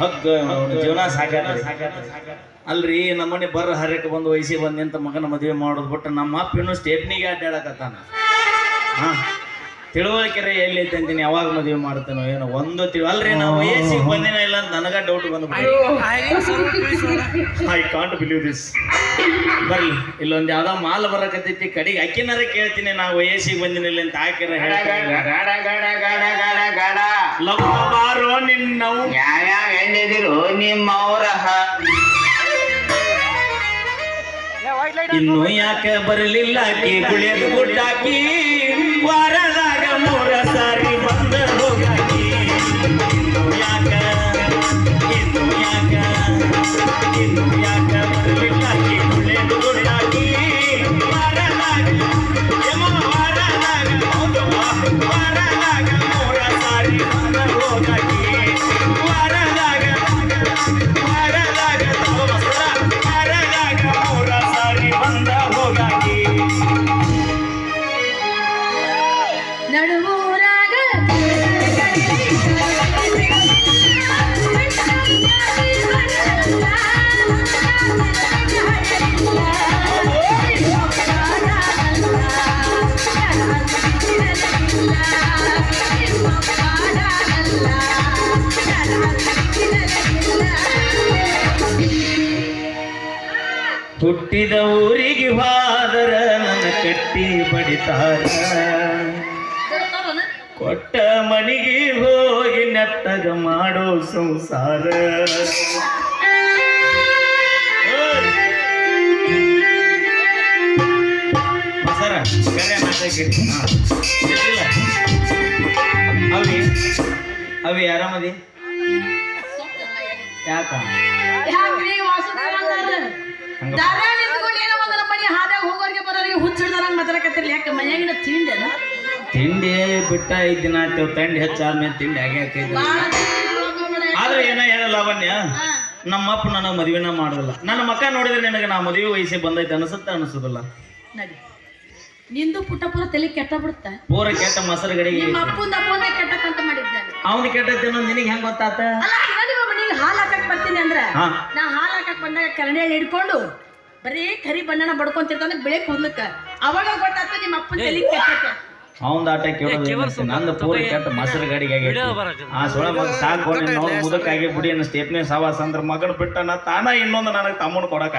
ಹಗ್ಗ ಜೀವನ ಸಾಕಾದ್ರಿ ಅಲ್ರಿ ನಮ್ಮನೆ ಬರ್ರ ಹರಕ್ಕೆ ಬಂದು ವಯಸ್ಸಿ ಬಂದ್ ನಿಂತ ಮಗನ ಮದುವೆ ಮಾಡೋದು ಬಿಟ್ಟು ನಮ್ಮ ಅಪ್ಪ ಇನ್ನೂ ಸ್ಟೇಪ್ನಿಗೆ ಅಡ್ಡಾಡಕತ್ತಾನ. ಹಾ ತಿಳುವಳಿಕೆರೆ ಎಲ್ಲಿ ಐತೆ ಅಂತೀನಿ ಯಾವಾಗ ಮದುವೆ ಮಾಡ್ತಾನೋ ಏನೋ ಒಂದು ತಿಳಿ ಅಲ್ರಿ ನಾವು ವಯಸ್ಸಿಗೆ ಬಂದಿನ ಇಲ್ಲ ಅಂತ ನನಗ ಡೌಟ್ ಬಂದ್ಬಿಟ್ಟು ಐ ಕಾಂಟ್ ಬಿಲೀವ್ ದಿಸ್ ಬರ್ಲಿ ಇಲ್ಲೊಂದ್ ಯಾವ್ದೋ ಮಾಲ್ ಬರಕತ್ತೈತಿ ಕಡೆಗೆ ಅಕ್ಕಿನಾರ ಕೇಳ್ತೀನಿ ನಾ ವಯಸ್ಸಿಗೆ ಬಂದಿನಿಲ್ಲ ಅಂತ ಹಾಕಿರ ಹೇಳ್ತೀನಿ. ಗಾಡ ಗಾಡ ಗಾಡ ಗಾಡ ಗಾಡ ಲವ್ ನಿನ್ನವು ಯಾವ್ಯಾವ ಹೆಣ್ಣಿದಿರು ನಿಮ್ಮವರ ಇನ್ನು ಯಾಕೆ ಬರಲಿಲ್ಲ? ಕಿ ಗುಳಿಯದು ಗುಡ್ಡಾಕಿ ವಾರದಾಗ ಮೂರ ಸಾರಿ ಬಂದ ಹೋಗಾಕಿ. ಇನ್ನು ಯಾಕ? ಇನ್ನು ಯಾಕ? ಇನ್ನು ಬಂದ ಹೋಗಾಕಿ ಹುಟ್ಟಿದ ಊರಿಗೆ ಬಾದರ ನನ್ನ ಕಟ್ಟಿ ಬಡಿತಾರ ಕೊಟ್ಟ ಮನಿಗೆ ಹೋಗಿ ನೆತ್ತಗ ಮಾಡೋ ಸಂಸಾರ! ಸರ ಕರೆ. ಅವಿ ಅವಿ ಆರಾಮದಿ ಯಾಕ? ಹಂಗ ಮಾತಾಡಕತ್ತಿರ್ಲಿ ತಿಂಡಿ ಮನ್ಯಾಗಿನ ತಿಂಡೇನ ತಿಂಡಿ ಬಿಟ್ಟ ಇದ್ದಿನ ಆಯ್ತು. ತಂಡಿ ಹೆಚ್ಚಾದ್ಮೇಲೆ ತಿಂಡಿ ಹಾಗೆ ಹಾಕೈತಿ ಆದ್ರೆ ಏನ ಹೇಳಲ್ಲ ಅವನ್ಯ? ನಮ್ಮ ನಮ್ಮಪ್ಪ ನನಗೆ ಮದುವೆನ ಮಾಡೋದಿಲ್ಲ. ನನ್ನ ಮಕ್ಕ ನೋಡಿದ್ರೆ ನಿನಗೆ ನಾ ಮದುವೆ ವಯಸ್ಸಿಗೆ ಬಂದೈತೆ ಅನಿಸುತ್ತೆ ಅನಿಸೋದಿಲ್ಲ? ನಡಿ. ನಿಂದು ಪುಟ್ಟ ಪೂರ ತಲೆ ಕೆಟ್ಟ ಬಿಡುತ್ತ? ಪೂರ ಕೆಟ್ಟ ಮೊಸರು ಗಡಿಗೆ ನಿಮ್ಮ ಅಪ್ಪಂದ ಅಪ್ಪನ ಕೆಟ್ಟಕ್ಕಂತ ಮಾಡಿದ್ದಾನೆ. ಅವನು ಕೆಟ್ಟೈತೆ ಅನ್ನೋದು ನಿನಗೆ ಹೆಂಗ್ ಗೊತ್ತಾತ? ಅಲ್ಲ ಹಾಲು ಹಾಕಕ್ ಬರ್ತೀನಿ ಅಂದ್ರೆ ನಾ ಹಾಲು ಹಾಕಕ್ ಬಂದಾಗ ಕರಡಿಯಲ್ಲಿ ಹಿಡ್ಕೊಂಡು ಬರೀ ಕರಿ ಬಣ್ಣನ ಬಡ್ಕೊಂತಿರ್ತಾನೆ ಬೆಳೆ ಕೂದಲಕ್ಕ. ಅವಾಗ ಗೊತ್ತಾಗ್ತದೆ ನಿಮ್ಮ ಅಪ್ಪನ ತಲೆ ಕೆಟ್ಟಕ್ಕೆ ಅವಂದ ಆಟ ಕೇಳೋದು ನಂದು ಪೂರಿ ಕೆಟ್ಟ ಮೊಸರು ಗಡಿಗೆ ಆಗೈತಿ. ಆ ಸೊಳ ಮಗ ಸಾಕು ನೋಡಿ ಮುದಕ್ಕಾಗಿ ಬಿಡಿ ಅನ್ನೋ ಸ್ಟೇಪ್ನೇ ಸಾವಾಸ ಅಂದ್ರ ಮಗನ ಬಿಟ್ಟನ ತಾನ ಇನ್ನೊಂದು ನನಗೆ ತಮ್ಮನ ಕೊಡಕ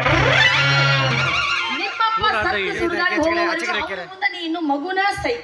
ನಿಮ್ಮ ಅಪ್ಪ ಸತ್ತು ಸುಡ್ಗಾಡಿ ಹೋಗೋವರೆಗೂ ಅವ್ನ ಮುಂದೆ ನೀ ಇನ್ನು ಮಗುನ ಸೈ